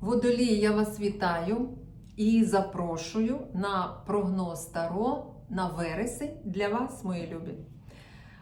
Водолії, я вас вітаю і запрошую на прогноз Таро на вересень для вас, мої любі.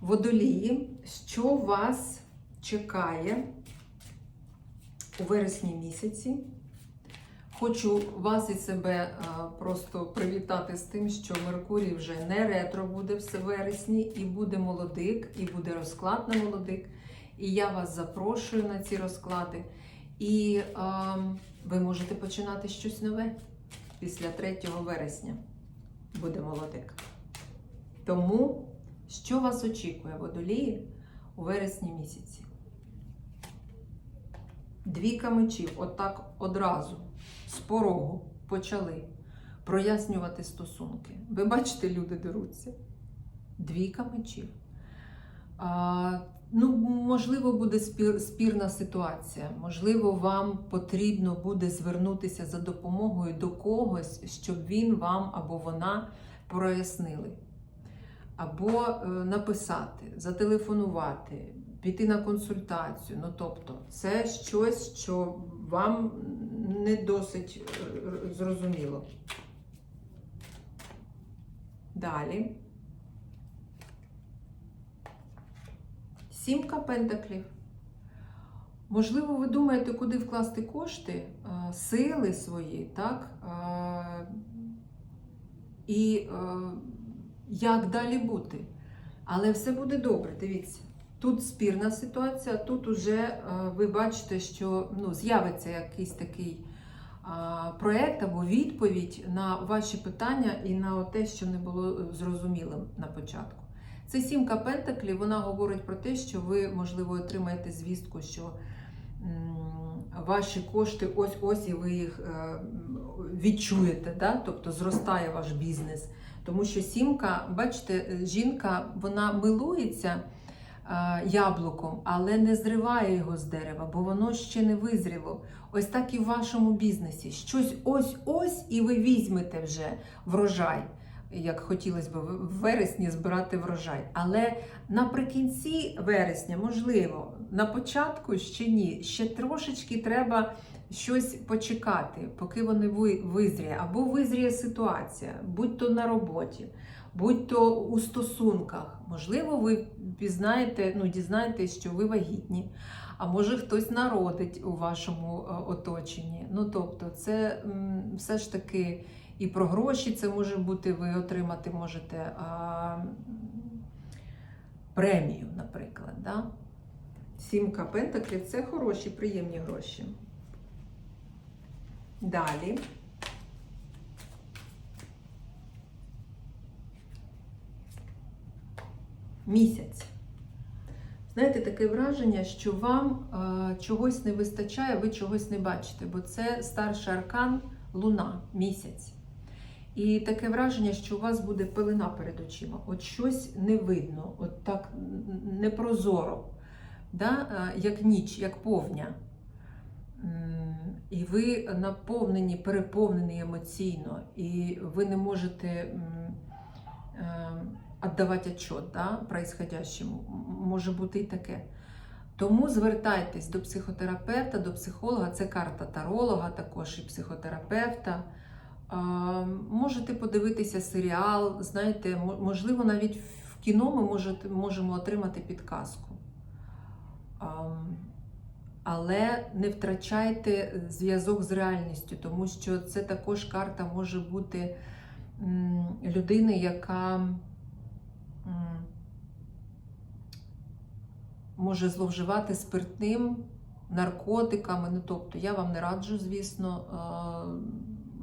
Водолії, що вас чекає у вересні місяці? Хочу вас і себе а, просто привітати з тим, що Меркурій вже не ретро буде в вересні, і буде молодик, і буде розклад на молодик. І я вас запрошую на ці розклади. І а, ви можете починати щось нове після 3 вересня. Буде молодик. Тому, що вас очікує водолії у вересні місяці? Двіка мечів, отак одразу, з порогу почали прояснювати стосунки. Ви бачите, люди деруться. Двійка мечів. Ну, можливо, буде спір, спірна ситуація. Можливо, вам потрібно буде звернутися за допомогою до когось, щоб він вам або вона прояснили. Або е, написати, зателефонувати, піти на консультацію. Ну, тобто, це щось, що вам не досить е, зрозуміло. Далі. Сімка пентаклів. Можливо, ви думаєте, куди вкласти кошти, е, сили свої, так? Е, І е, як далі бути. Але все буде добре, дивіться. Тут спірна ситуація, тут уже ви бачите, що ну, з'явиться якийсь такий проєкт або відповідь на ваші питання і на те, що не було зрозумілим на початку. Це сімка пентаклів, вона говорить про те, що ви, можливо, отримаєте звістку, що ваші кошти ось-ось і ви їх е, відчуєте, да? тобто зростає ваш бізнес. Тому що сімка, бачите, жінка вона милується е, яблуком, але не зриває його з дерева, бо воно ще не визріло. Ось так і в вашому бізнесі. Щось ось-ось, і ви візьмете вже врожай як хотілося б в вересні збирати врожай. Але наприкінці вересня, можливо, на початку ще ні. Ще трошечки треба щось почекати, поки вони визріє. Або визріє ситуація, будь то на роботі, будь то у стосунках. Можливо, ви пізнаєте, ну, дізнаєтесь, що ви вагітні. А може хтось народить у вашому е, оточенні. Ну, тобто, це все ж таки і про гроші це може бути, ви отримати можете а, премію, наприклад. Да? Сімка пентаклів це хороші, приємні гроші. Далі. Місяць. Знаєте, таке враження, що вам е, чогось не вистачає, ви чогось не бачите, бо це старший аркан Луна, місяць. І таке враження, що у вас буде пелена перед очима. От щось не видно, от так непрозоро, да? як ніч, як повня. І ви наповнені, переповнені емоційно, і ви не можете е, віддавати отчет да, происходящему. Може бути і таке. Тому звертайтесь до психотерапевта, до психолога, це карта таролога, також і психотерапевта. Можете подивитися серіал, знаєте, можливо, навіть в кіно ми можемо отримати підказку. Але не втрачайте зв'язок з реальністю, тому що це також карта може бути людини, яка може зловживати спиртним, наркотиками. Ну, тобто, я вам не раджу, звісно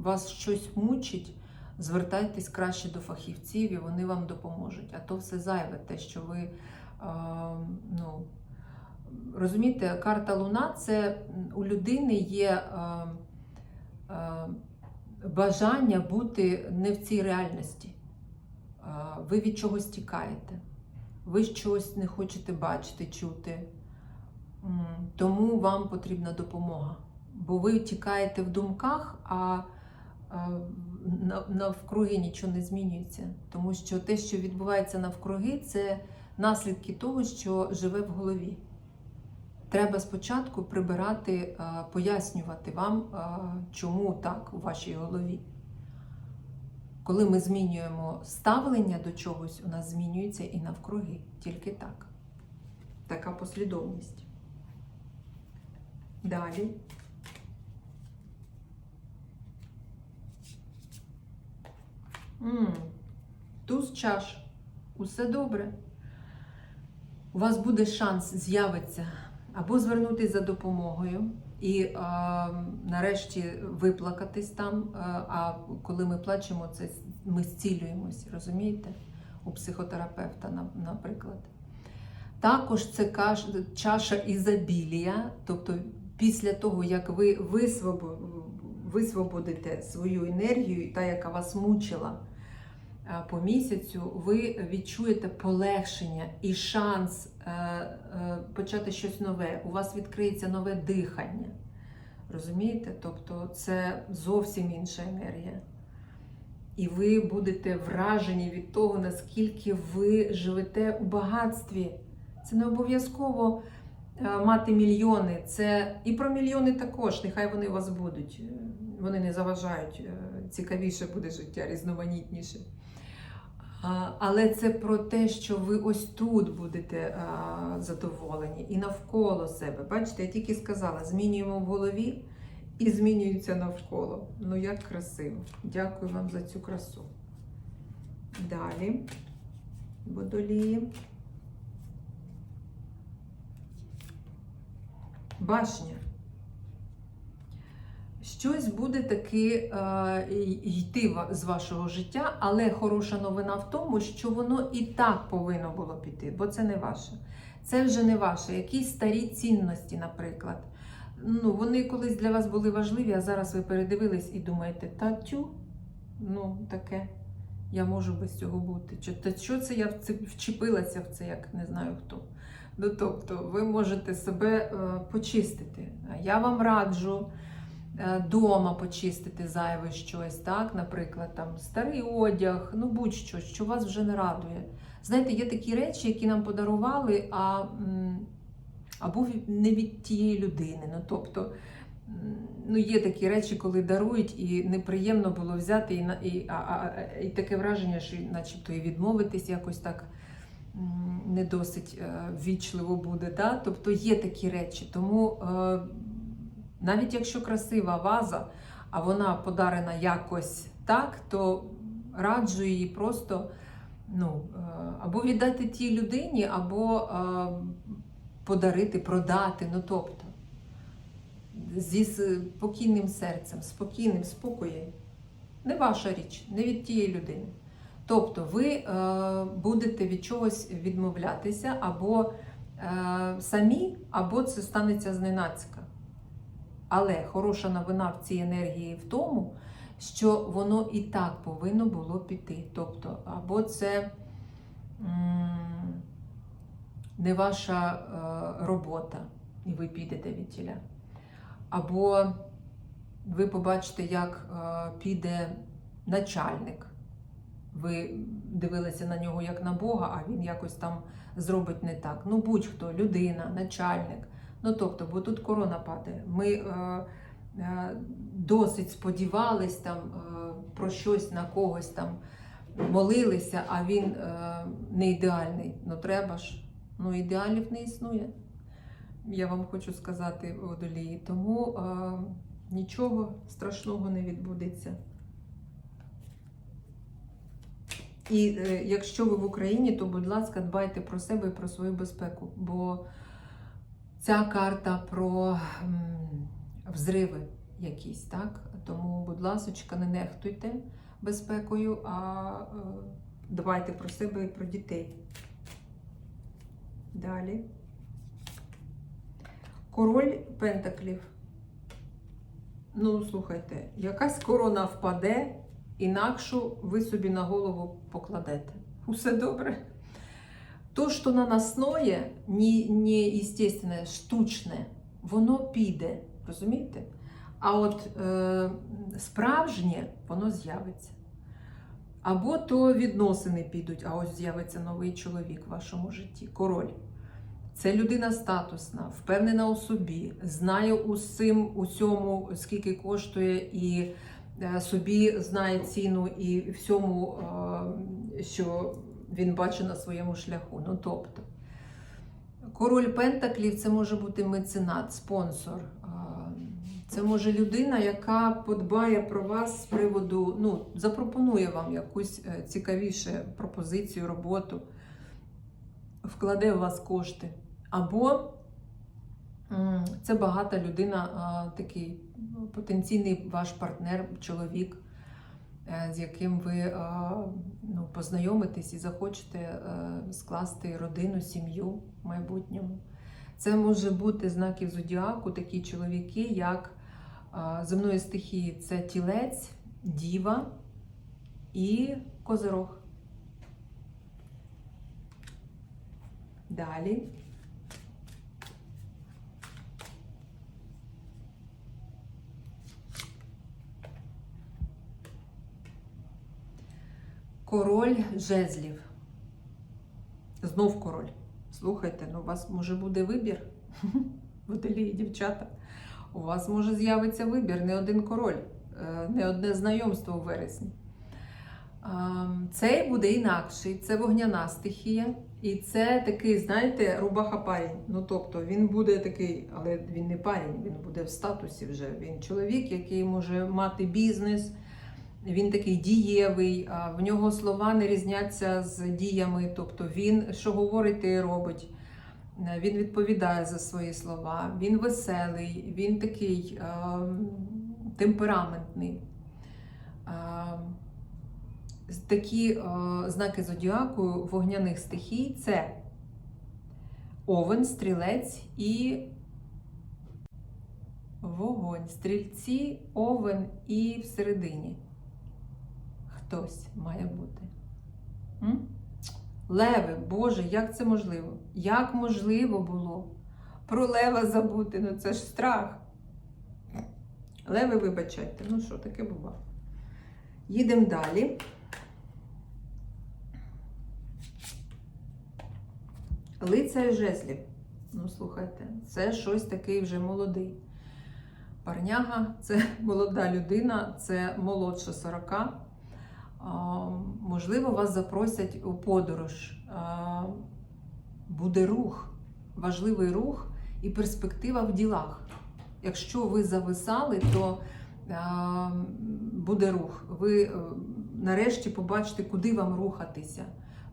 вас щось мучить, звертайтесь краще до фахівців і вони вам допоможуть. А то все зайве, те, що ви ну, розумієте, карта Луна це у людини є бажання бути не в цій реальності. Ви від чогось тікаєте, ви чогось не хочете бачити, чути. Тому вам потрібна допомога. Бо ви тікаєте в думках, а навкруги нічого не змінюється. Тому що те, що відбувається навкруги, це наслідки того, що живе в голові. треба спочатку прибирати, е, пояснювати вам, е, чому так у вашій голові. Коли ми змінюємо ставлення до чогось, у нас змінюється і навкруги. Тільки так. Така послідовність. Далі. М, Туз чаш. Усе добре. У вас буде шанс з'явиться або звернутися за допомогою і е, нарешті виплакатись там. Е, а коли ми плачемо, це ми зцілюємось, розумієте? У психотерапевта, на- наприклад. Також це каш- чаша ізобілія, тобто після того, як ви висвобо- висвободите свою енергію, та, яка вас мучила е, по місяцю, ви відчуєте полегшення і шанс е, е, почати щось нове. У вас відкриється нове дихання. Розумієте? Тобто це зовсім інша енергія. І ви будете вражені від того, наскільки ви живете у багатстві. Це не обов'язково мати мільйони. Це і про мільйони також. Нехай вони у вас будуть. Е, Вони не заважають. е, Цікавіше буде життя, різноманітніше. Але це про те, що ви ось тут будете задоволені і навколо себе. Бачите, я тільки сказала, змінюємо в голові і змінюється навколо. Ну як красиво. Дякую вам за цю красу. Далі водолії. Башня. Щось буде таки е, йти з вашого життя, але хороша новина в тому, що воно і так повинно було піти, бо це не ваше. Це вже не ваше. Якісь старі цінності, наприклад. Ну, вони колись для вас були важливі, а зараз ви передивились і думаєте, та тю, ну таке, я можу без цього бути. Чи, та що це я вчепилася в це, як не знаю хто. Ну, тобто, ви можете себе е, почистити. Я вам раджу е, дома почистити зайве щось, так, наприклад, там старий одяг, ну будь-що, що вас вже не радує. Знаєте, є такі речі, які нам подарували, а або не від тієї людини. Ну, тобто, ну, є такі речі, коли дарують, і неприємно було взяти, і, і, а, а, і таке враження, що начебто і відмовитись якось так не досить е, ввічливо буде. Да? Тобто є такі речі. Тому е, навіть якщо красива ваза, а вона подарена якось так, то раджу її просто ну, е, або віддати тій людині, або подарити, продати. Ну, тобто, зі спокійним серцем, спокійним спокоєм. Не ваша річ, не від тієї людини. Тобто ви е, будете від чогось відмовлятися або е, самі, або це станеться зненацька. Але хороша новина в цій енергії в тому, що воно і так повинно було піти. Тобто, або це не ваша е, робота, і ви підете від тіля. Або ви побачите, як піде начальник. Ви дивилися на нього як на Бога, а він якось там зробить не так. Ну, будь-хто, людина, начальник. Ну тобто, бо тут корона падає. Ми е, е, досить сподівались там е, про щось на когось там молилися, а він е, не ідеальний. Ну треба ж. Ну, ідеалів не існує. Я вам хочу сказати, водолії. Тому е, нічого страшного не відбудеться. І е, якщо ви в Україні, то, будь ласка, дбайте про себе і про свою безпеку, бо ця карта про м, взриви якісь, так? Тому, будь ласка, не нехтуйте безпекою, а е, дбайте про себе і про дітей. Далі. Король Пентаклів. Ну, слухайте, якась корона впаде, інакшу ви собі на голову покладете. Усе добре. То, що наносное, не, не естественне, штучне, воно піде. Розумієте? А от е, справжнє, воно з'явиться. Або то відносини підуть, а ось з'явиться новий чоловік в вашому житті, король. Це людина статусна, впевнена у собі, знає усім, усьому, скільки коштує, і собі знає ціну і всьому, е, що він бачить на своєму шляху. Ну тобто, король Пентаклів це може бути меценат, спонсор. е, Це може людина, яка подбає про вас з приводу, ну, запропонує вам якусь е, цікавішу пропозицію, роботу, вкладе в вас кошти. Або це багата людина, такий потенційний ваш партнер, чоловік, е, з яким ви ну, познайомитесь і захочете е, скласти родину, сім'ю в майбутньому. Це може бути знаків зодіаку, такі чоловіки, як земної стихії це тілець, діва і козирог. Далі. Король жезлів. Знов король. Слухайте, ну у вас може буде вибір. Водолії, дівчата. У вас може з'явитися вибір, не один король, е, не одне знайомство у вересні. Цей буде інакший, це вогняна стихія. І це такий, знаєте, рубаха парень. Ну тобто він буде такий, але він не парень, він буде в статусі вже. Він чоловік, який може мати бізнес. Він такий дієвий, в нього слова не різняться з діями. Тобто він що говорить, те і робить. Е, Він відповідає за свої слова, він веселий, він такий е, темпераментний. Е, такі е, знаки зодіаку вогняних стихій це овен, стрілець і вогонь. Стрільці, овен і всередині. Хтось має бути. М? Леви, Боже, як це можливо? Як можливо було про лева забути? Ну це ж страх. Леви, вибачайте, ну що таке буває? Їдемо далі. Лицар жезлів. Ну, слухайте, це щось такий вже молодий. Парняга це молода людина, це молодше 40. Можливо, вас запросять у подорож. Буде рух, важливий рух і перспектива в ділах. Якщо ви зависали, то буде рух. Ви е, нарешті побачите, куди вам рухатися.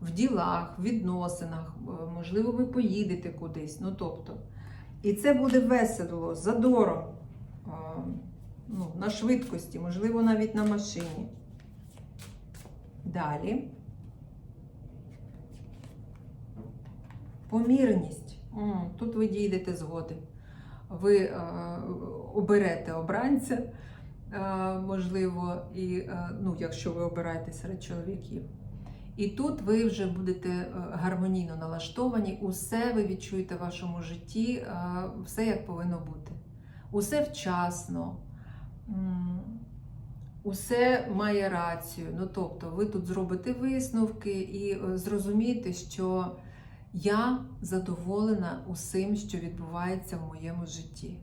В ділах, в відносинах, е, можливо, ви поїдете кудись. Ну, тобто, і це буде весело, задором, ну, на швидкості, можливо, навіть на машині. Далі. Помірність. Тут ви дійдете згоди. Ви е, оберете обранця, е, можливо, і, е, ну, якщо ви обираєте серед чоловіків. І тут ви вже будете е, гармонійно налаштовані, усе ви відчуєте в вашому житті, е, все як повинно бути. Усе вчасно. Усе має рацію. Ну, тобто, ви тут зробите висновки і е, зрозумієте, що я задоволена усім, що відбувається в моєму житті.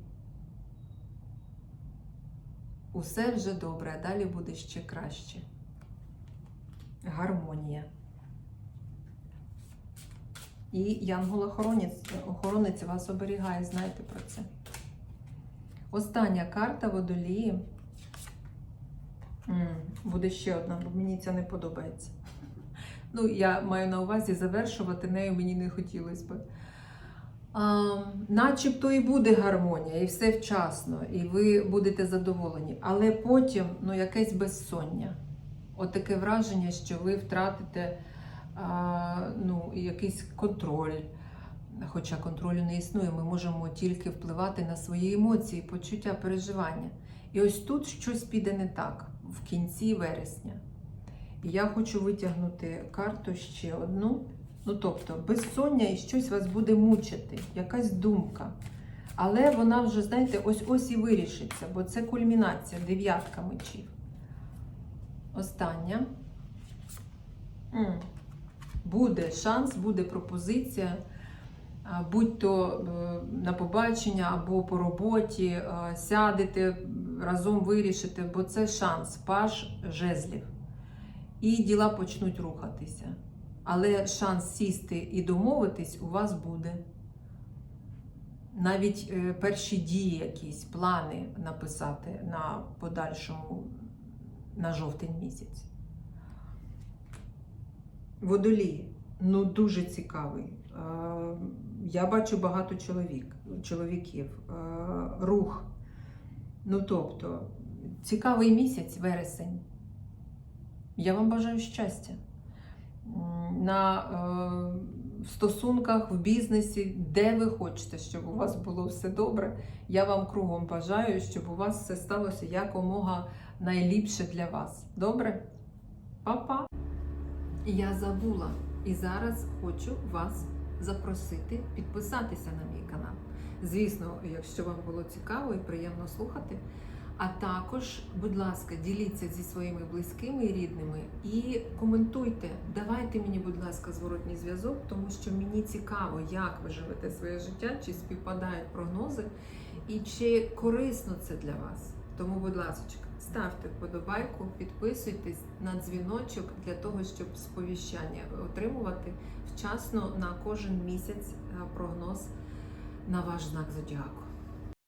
Усе вже добре, а далі буде ще краще. Гармонія. І янгол-охоронець вас оберігає, знайте про це. Остання карта водолії. Буде ще одна, бо мені ця не подобається. Ну, я маю на увазі завершувати нею мені не хотілося би. А, начебто і буде гармонія, і все вчасно, і ви будете задоволені. Але потім ну, якесь безсоння. От враження, що ви втратите а, ну, якийсь контроль. Хоча контролю не існує, ми можемо тільки впливати на свої емоції, почуття, переживання. І ось тут щось піде не так в кінці вересня. І я хочу витягнути карту ще одну. Ну, тобто, безсоння і щось вас буде мучити, якась думка. Але вона вже, знаєте, ось-ось і вирішиться, бо це кульмінація, дев'ятка мечів. Остання. Буде шанс, буде пропозиція. будь то е, на побачення або по роботі, е, сядете, разом вирішите, бо це шанс, паш жезлів. І діла почнуть рухатися. Але шанс сісти і домовитись у вас буде. Навіть е, перші дії, якісь плани написати на подальшому на жовтень місяць. Водолій, ну дуже цікавий. Е, Я бачу багато чоловік, чоловіків, Е, рух. Ну тобто, цікавий місяць, вересень. Я вам бажаю щастя. На е, в стосунках, в бізнесі, де ви хочете, щоб у вас було все добре. Я вам кругом бажаю, щоб у вас все сталося якомога найліпше для вас. Добре? Па-па! Я забула і зараз хочу вас запросити підписатися на мій канал. Звісно, якщо вам було цікаво і приємно слухати. А також, будь ласка, діліться зі своїми близькими і рідними і коментуйте. Давайте мені, будь ласка, зворотній зв'язок, тому що мені цікаво, як ви живете своє життя, чи співпадають прогнози, і чи корисно це для вас. Тому, будь ласка, ставте вподобайку, підписуйтесь на дзвіночок для того, щоб сповіщання отримувати вчасно на кожен місяць е, прогноз на ваш знак зодіаку.